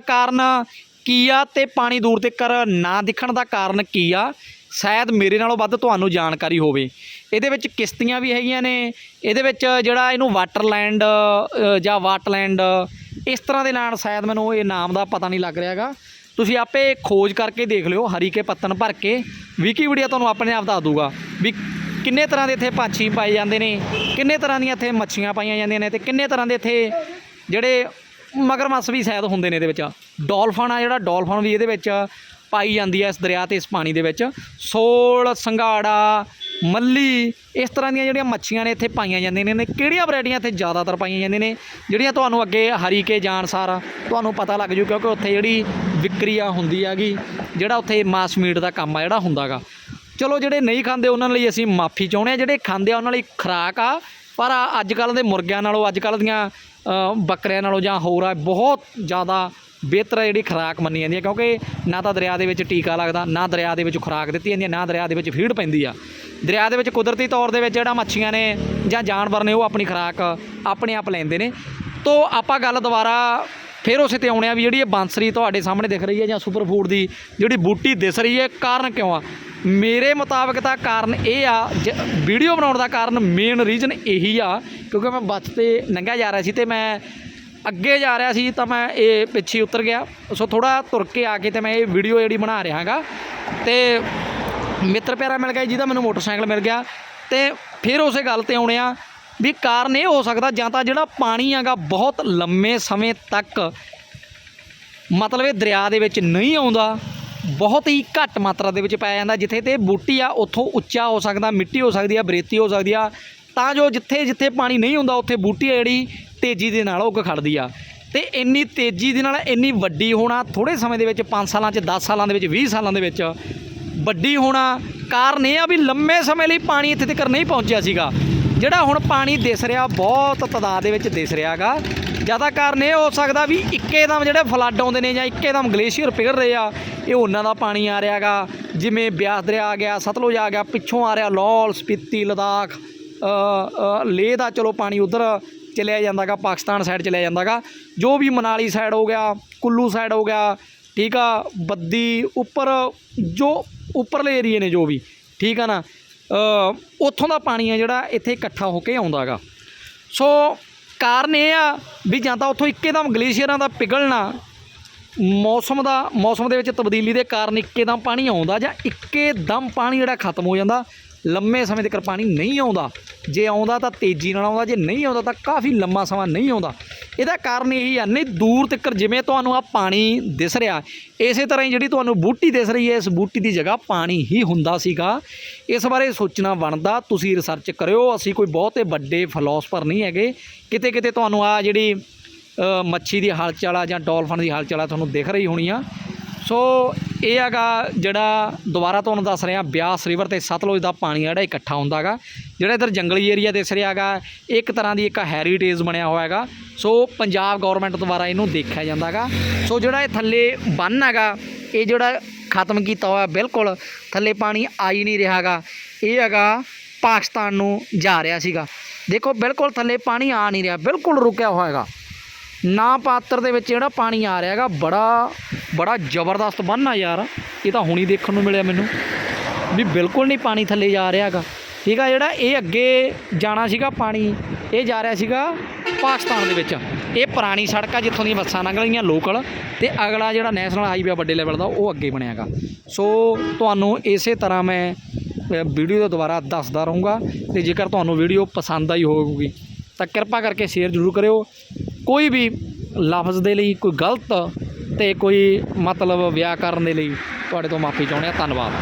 ਕਾਰਨ ਕੀ ਆ ਤੇ ਪਾਣੀ ਦੂਰ ਤੱਕ ਨਾ ਦਿਖਣ ਦਾ ਕਾਰਨ ਕੀ ਆ? ਸ਼ਾਇਦ ਮੇਰੇ ਨਾਲੋਂ ਵੱਧ ਤੁਹਾਨੂੰ ਜਾਣਕਾਰੀ ਹੋਵੇ। ਇਹਦੇ ਵਿੱਚ ਕਿਸ਼ਤੀਆਂ ਵੀ ਹੈਗੀਆਂ ਨੇ। ਇਹਦੇ ਵਿੱਚ ਜਿਹੜਾ ਇਹਨੂੰ ਵਾਟਰਲੈਂਡ ਜਾਂ ਵਾਟਲੈਂਡ ਇਸ ਤਰ੍ਹਾਂ ਦੇ ਨਾਲ ਸ਼ਾਇਦ ਮੈਨੂੰ ਇਹ ਨਾਮ ਦਾ ਪਤਾ ਨਹੀਂ ਲੱਗ ਰਿਹਾਗਾ ਤੁਸੀਂ ਆਪੇ ਖੋਜ ਕਰਕੇ ਦੇਖ ਲਿਓ, ਹਰੀ ਕੇ ਪੱਤਨ ਭਰ ਕੇ। ਵਿਕੀਪੀਡੀਆ ਤੁਹਾਨੂੰ ਆਪਣੇ ਆਪ ਦੱਸ ਦੂਗਾ ਵੀ ਕਿੰਨੇ ਤਰ੍ਹਾਂ ਦੇ ਇੱਥੇ ਪੰਛੀ ਪਾਏ ਜਾਂਦੇ ਨੇ, ਕਿੰਨੇ ਤਰ੍ਹਾਂ ਦੀਆਂ ਇੱਥੇ ਮੱਛੀਆਂ ਪਾਈਆਂ ਜਾਂਦੀਆਂ ਨੇ ਤੇ ਕਿੰਨੇ ਤਰ੍ਹਾਂ ਦੇ ਇੱਥੇ ਜਿਹੜੇ ਮਗਰਮੱਛ ਵੀ ਸ਼ਾਇਦ ਹੁੰਦੇ ਨੇ ਇਹਦੇ ਵਿੱਚ। ਡੋਲਫਨ ਆ ਜਿਹੜਾ, ਡੋਲਫਨ ਵੀ ਇਹਦੇ ਵਿੱਚ ਪਾਈ ਜਾਂਦੀ ਹੈ ਇਸ ਦਰਿਆ ਤੇ ਇਸ ਪਾਣੀ ਦੇ ਵਿੱਚ। ਸੋਲ, ਸੰਘਾੜਾ, ਮੱਲੀ, ਇਸ ਤਰ੍ਹਾਂ ਦੀਆਂ ਜਿਹੜੀਆਂ ਮੱਛੀਆਂ ਨੇ ਇੱਥੇ ਪਾਈਆਂ ਜਾਂਦੀਆਂ ਨੇ। ਨੇ ਕਿਹੜੀਆਂ ਵੈਰਾਈਟੀਆਂ ਇੱਥੇ ਜ਼ਿਆਦਾਤਰ ਪਾਈਆਂ ਜਾਂਦੀਆਂ ਨੇ? ਜਿਹੜੀਆਂ ਤੁਹਾਨੂੰ ਅੱਗੇ ਹਰੀ ਕੇ ਜਾਣ ਸਾਰ ਤੁਹਾਨੂੰ ਪਤਾ ਲੱਗ ਜੂ, ਕਿਉਂਕਿ ਉੱਥੇ ਜਿਹੜੀ ਵਿਕਰੀ ਆ ਹੁੰਦੀ ਹੈਗੀ, ਜਿਹੜਾ ਉੱਥੇ ਮਾਸ ਮੀਟ ਦਾ ਕੰਮ ਆ ਜਿਹੜਾ ਹੁੰਦਾਗਾ। ਚਲੋ ਜਿਹੜੇ ਨਹੀਂ ਖਾਂਦੇ, ਉਹਨਾਂ ਲਈ ਅਸੀਂ ਮਾਫੀ ਚਾਹੁੰਦੇ ਆ ਜਿਹੜੇ ਖਾਂਦੇ ਆ, ਉਹਨਾਂ ਲਈ ਖੁਰਾਕ ਆ। ਪਰ ਅੱਜ ਕੱਲ੍ਹ ਦੇ ਮੁਰਗਿਆਂ ਨਾਲੋਂ ਅੱਜ ਕੱਲ੍ਹ ਦੀਆਂ ਬੱਕਰਿਆਂ ਨਾਲੋਂ ਜਾਂ ਹੋਰ ਆ, ਬਹੁਤ ਜ਼ਿਆਦਾ ਬਿਹਤਰ ਹੈ ਜਿਹੜੀ ਖੁਰਾਕ ਮੰਨੀ ਜਾਂਦੀ ਹੈ ਕਿਉਂਕਿ ਨਾ ਤਾਂ ਦਰਿਆ ਦੇ ਵਿੱਚ ਟੀਕਾ ਲੱਗਦਾ, ਨਾ ਦਰਿਆ ਦੇ ਵਿੱਚ ਖੁਰਾਕ ਦਿੱਤੀ ਜਾਂਦੀ ਹੈ ਨਾ ਦਰਿਆ ਦੇ ਵਿੱਚ ਫੀਡ ਪੈਂਦੀ ਆ। ਦਰਿਆ ਦੇ ਵਿੱਚ ਕੁਦਰਤੀ ਤੌਰ ਦੇ ਵਿੱਚ ਜਿਹੜਾ ਮੱਛੀਆਂ ਨੇ ਜਾਂ ਜਾਨਵਰ ਨੇ, ਉਹ ਆਪਣੀ ਖੁਰਾਕ ਆਪਣੇ ਆਪ ਲੈਂਦੇ ਨੇ। ਤੋ ਆਪਾਂ ਗੱਲ ਦੁਬਾਰਾ ਫਿਰ ਉਸੇ ਤੇ ਆਉਣੇ ਆ ਵੀ ਜਿਹੜੀ ਇਹ ਬਾਂਸਰੀ ਤੁਹਾਡੇ ਸਾਹਮਣੇ ਦਿਖ ਰਹੀ ਹੈ ਜਾਂ ਸੁਪਰ ਫੂਡ ਦੀ ਜਿਹੜੀ ਬੂਟੀ ਦਿਸ ਰਹੀ ਹੈ, ਕਾਰਨ ਕਿਉਂ ਆ? ਮੇਰੇ ਮੁਤਾਬਕ ਤਾਂ ਕਾਰਨ ਇਹ ਆ ਵੀਡੀਓ ਬਣਾਉਣ ਦਾ ਕਾਰਨ ਮੇਨ ਰੀਜ਼ਨ ਇਹੀ ਆ, ਕਿਉਂਕਿ ਮੈਂ ਬੱਸ ਤੇ ਲੰਘਿਆ ਜਾ ਰਿਹਾ ਸੀ ਤੇ ਮੈਂ ਅੱਗੇ ਜਾ ਰਿਹਾ ਸੀ ਤਾਂ ਮੈਂ ਇਹ ਪਿੱਛੇ ਉਤਰ ਗਿਆ। ਸੋ ਥੋੜਾ ਤੁਰ ਕੇ ਆ ਕੇ ਤੇ ਮੈਂ ਇਹ ਵੀਡੀਓ ਜਿਹੜੀ ਬਣਾ ਰਿਹਾ ਹਾਂਗਾ। ਤੇ ਮਿੱਤਰ ਪਿਆਰਾ ਮਿਲ ਗਿਆ ਜਿਹਦਾ ਮੈਨੂੰ ਮੋਟਰਸਾਈਕਲ ਮਿਲ ਗਿਆ। ਤੇ ਫਿਰ ਉਸੇ ਗੱਲ ਤੇ ਆਉਣੇ ਆ ਵੀ ਕਾਰਨ ਇਹ ਹੋ ਸਕਦਾ ਜਾਂ ਤਾਂ ਜਿਹੜਾ ਪਾਣੀ ਹੈਗਾ ਬਹੁਤ ਲੰਮੇ ਸਮੇਂ ਤੱਕ ਮਤਲਬ ਇਹ ਦਰਿਆ ਦੇ ਵਿੱਚ ਨਹੀਂ ਆਉਂਦਾ, ਬਹੁਤ ਹੀ ਘੱਟ ਮਾਤਰਾ ਦੇ ਵਿੱਚ ਪਾਇਆ ਜਾਂਦਾ, ਜਿੱਥੇ ਤੇ ਬੂਟੀ ਆ, ਉੱਥੋਂ ਉੱਚਾ ਹੋ ਸਕਦਾ, ਮਿੱਟੀ ਹੋ ਸਕਦੀ ਆ, ਬਰੇਤੀ ਹੋ ਸਕਦੀ ਆ, ਤਾਂ ਜੋ ਜਿੱਥੇ ਜਿੱਥੇ ਪਾਣੀ ਨਹੀਂ ਹੁੰਦਾ, ਉੱਥੇ ਬੂਟੀ ਆ ਜਿਹੜੀ ਤੇਜ਼ੀ ਦੇ ਨਾਲ ਉੱਗ ਖੜਦੀ ਆ। ਤੇ ਇੰਨੀ ਤੇਜ਼ੀ ਦੇ ਨਾਲ ਇੰਨੀ ਵੱਡੀ ਹੋਣਾ ਥੋੜੇ ਸਮੇਂ ਦੇ ਵਿੱਚ 5 ਸਾਲਾਂ 'ਚ 10 ਸਾਲਾਂ ਦੇ ਵਿੱਚ 20 ਸਾਲਾਂ ਦੇ ਵਿੱਚ ਵੱਡੀ ਹੋਣਾ, ਕਾਰਨ ਇਹ ਆ ਵੀ ਲੰਮੇ ਸਮੇਂ ਲਈ ਪਾਣੀ ਇੱਥੇ ਤੱਕ ਨਹੀਂ ਪਹੁੰਚਿਆ ਸੀਗਾ। ਜਿਹੜਾ ਹੁਣ ਪਾਣੀ ਦਿਸ ਰਿਹਾ, ਬਹੁਤ ਤਦਾਦ ਦੇ ਵਿੱਚ ਦਿਸ ਰਿਹਾਗਾ ਜ਼ਿਆਦਾ ਕਾਰਨ ਇਹ ਹੋ ਸਕਦਾ ਵੀ ਇੱਕੇਦਮ ਜਿਹੜੇ ਫਲੱਡ ਆਉਂਦੇ ਨੇ ਜਾਂ ਇੱਕੇਦਮ ਗਲੇਸ਼ੀਅਰ ਪਿਘਲ ਰਹੇ ਆ, ਇਹ ਉਹਨਾਂ ਦਾ ਪਾਣੀ ਆ ਰਿਹਾਗਾ ਜਿਵੇਂ ਬਿਆਸ ਦਰਿਆ ਆ ਗਿਆ, ਸਤਲੁਜ ਆ ਗਿਆ, ਪਿੱਛੋਂ ਆ ਰਿਹਾ ਲੌਲ, ਸਪੀਤੀ, ਲਦਾਖ ਲੇਹ ਦਾ ਚਲੋ ਪਾਣੀ ਉਧਰ ਚਲਿਆ ਜਾਂਦਾਗਾ ਪਾਕਿਸਤਾਨ ਸਾਈਡ ਚਲਿਆ ਜਾਂਦਾਗਾ ਜੋ ਵੀ ਮਨਾਲੀ ਸਾਈਡ ਹੋ ਗਿਆ, ਕੁੱਲੂ ਸਾਈਡ ਹੋ ਗਿਆ, ਠੀਕ ਆ, ਬੱਦੀ, ਉੱਪਰ, ਜੋ ਉੱਪਰਲੇ ਏਰੀਏ ਨੇ ਜੋ ਵੀ, ਠੀਕ ਆ ਨਾ। ਉੱਥੋਂ ਦਾ ਪਾਣੀ ਆ ਜਿਹੜਾ ਇੱਥੇ ਇਕੱਠਾ ਹੋ ਕੇ ਆਉਂਦਾਗਾ ਸੋ ਕਾਰਨ ਇਹ ਆ ਵੀ ਜਾਂ ਤਾਂ ਉੱਥੋਂ ਇੱਕੇਦਮ ਗਲੇਸ਼ੀਅਰਾਂ ਦਾ ਪਿਘਲਣਾ, ਮੌਸਮ ਦਾ, ਮੌਸਮ ਦੇ ਵਿੱਚ ਤਬਦੀਲੀ ਦੇ ਕਾਰਨ ਇੱਕੇਦਮ ਪਾਣੀ ਆਉਂਦਾ ਜਾਂ ਇੱਕੇਦਮ ਪਾਣੀ ਜਿਹੜਾ ਖਤਮ ਹੋ ਜਾਂਦਾ। ਲੰਮੇ ਸਮੇਂ ਤੱਕ ਪਾਣੀ ਨਹੀਂ ਆਉਂਦਾ। ਜੇ ਆਉਂਦਾ ਤਾਂ ਤੇਜ਼ੀ ਨਾਲ ਆਉਂਦਾ, ਜੇ ਨਹੀਂ ਆਉਂਦਾ ਤਾਂ ਕਾਫੀ ਲੰਮਾ ਸਮਾਂ ਨਹੀਂ ਆਉਂਦਾ। ਇਹਦਾ ਕਾਰਨ ਇਹੀ ਆ ਨਹੀਂ ਦੂਰ ਤੱਕ ਜਿਵੇਂ ਤੁਹਾਨੂੰ ਆ ਪਾਣੀ ਦਿਸ ਰਿਹਾ, ਇਸੇ ਤਰ੍ਹਾਂ ਹੀ ਜਿਹੜੀ ਤੁਹਾਨੂੰ ਬੂਟੀ ਦਿਸ ਰਹੀ ਹੈ, ਇਸ ਬੂਟੀ ਦੀ ਜਗ੍ਹਾ ਪਾਣੀ ਹੀ ਹੁੰਦਾ ਸੀਗਾ। ਇਸ ਬਾਰੇ ਸੋਚਣਾ ਬਣਦਾ, ਤੁਸੀਂ ਰਿਸਰਚ ਕਰਿਓ, ਅਸੀਂ ਕੋਈ ਬਹੁਤੇ ਵੱਡੇ ਫਿਲਾਸਫਰ ਨਹੀਂ ਹੈਗੇ। ਕਿਤੇ ਕਿਤੇ ਤੁਹਾਨੂੰ ਆ ਜਿਹੜੀ ਮੱਛੀ ਦੀ ਹਲਚਲ ਆ ਜਾਂ ਡੋਲਫਨ ਦੀ ਹਲਚਲ ਆ ਤੁਹਾਨੂੰ ਦਿਖ ਰਹੀ ਹੋਣੀ ਆ। ਸੋ ਇਹ ਹੈਗਾ ਜਿਹੜਾ ਦੁਬਾਰਾ ਤੁਹਾਨੂੰ ਦੱਸ ਰਿਹਾ, ਬਿਆਸ ਰਿਵਰ ਤੇ ਸਤਲੁਜ ਦਾ ਪਾਣੀ ਜਿਹੜਾ ਇਕੱਠਾ ਹੁੰਦਾ ਹੈਗਾ ਜਿਹੜਾ ਇਧਰ ਜੰਗਲੀ ਏਰੀਆ ਦਿਸ ਰਿਹਾ ਹੈਗਾ, ਇੱਕ ਤਰ੍ਹਾਂ ਦੀ ਇੱਕ ਹੈਰੀਟੇਜ ਬਣਿਆ ਹੋਇਆ ਹੈਗਾ। ਸੋ ਪੰਜਾਬ ਗਵਰਨਮੈਂਟ ਦੁਆਰਾ ਇਹਨੂੰ ਦੇਖਿਆ ਜਾਂਦਾ ਹੈਗਾ ਸੋ ਜਿਹੜਾ ਇਹ ਥੱਲੇ ਬੰਨ ਹੈਗਾ, ਇਹ ਜਿਹੜਾ ਖਤਮ ਕੀਤਾ ਹੋਇਆ ਬਿਲਕੁਲ, ਥੱਲੇ ਪਾਣੀ ਆ ਹੀ ਨਹੀਂ ਰਿਹਾ ਹੈਗਾ। ਇਹ ਹੈਗਾ ਪਾਕਿਸਤਾਨ ਨੂੰ ਜਾ ਰਿਹਾ ਸੀਗਾ। ਦੇਖੋ ਬਿਲਕੁਲ ਥੱਲੇ ਪਾਣੀ ਆ ਨਹੀਂ ਰਿਹਾ, ਬਿਲਕੁਲ ਰੁਕਿਆ ਹੋਇਆ ਹੈਗਾ। ਨਾ ਪਾਤਰ ਦੇ ਵਿੱਚ ਜਿਹੜਾ ਪਾਣੀ ਆ ਰਿਹਾ ਹੈਗਾ, ਬੜਾ ਬੜਾ ਜ਼ਬਰਦਸਤ ਬੰਨ ਆ ਯਾਰ। ਇਹ ਤਾਂ ਹੁਣੀ ਦੇਖਣ ਨੂੰ ਮਿਲਿਆ ਮੈਨੂੰ ਵੀ ਬਿਲਕੁਲ ਨਹੀਂ ਪਾਣੀ ਥੱਲੇ ਜਾ ਰਿਹਾ ਹੈਗਾ। ਠੀਕ ਆ, ਜਿਹੜਾ ਇਹ ਅੱਗੇ ਜਾਣਾ ਸੀਗਾ ਪਾਣੀ, ਇਹ ਜਾ ਰਿਹਾ ਸੀਗਾ ਪਾਕਿਸਤਾਨ ਦੇ ਵਿੱਚ। ਇਹ ਪੁਰਾਣੀ ਸੜਕ ਆ ਜਿੱਥੋਂ ਦੀਆਂ ਬੱਸਾਂ ਲੰਘ ਰਹੀਆਂ ਲੋਕਲ ਤੇ ਅਗਲਾ ਜਿਹੜਾ ਨੈਸ਼ਨਲ ਹਾਈਵੇ ਵੱਡੇ ਲੈਵਲ ਦਾ, ਉਹ ਅੱਗੇ ਬਣਿਆਗਾ ਸੋ ਤੁਹਾਨੂੰ ਇਸੇ ਤਰ੍ਹਾਂ ਮੈਂ ਵੀਡੀਓ ਦੇ ਦੁਆਰਾ ਦੱਸਦਾ ਰਹੂੰਗਾ ਤੇ ਜੇਕਰ ਤੁਹਾਨੂੰ ਵੀਡੀਓ ਪਸੰਦ ਆਈ ਹੋਵੇਗੀ ਤਾਂ ਕਿਰਪਾ ਕਰਕੇ ਸ਼ੇਅਰ ਜ਼ਰੂਰ ਕਰਿਓ। ਕੋਈ ਵੀ ਲਫ਼ਜ਼ ਦੇ ਲਈ ਕੋਈ ਗਲਤ ਤੇ ਕੋਈ ਮਤਲਬ ਵਿਆਕਰਨ ਦੇ ਲਈ ਤੁਹਾਡੇ ਤੋਂ ਮਾਫੀ ਚਾਹੁੰਦੇ ਹਾਂ। ਧੰਨਵਾਦ।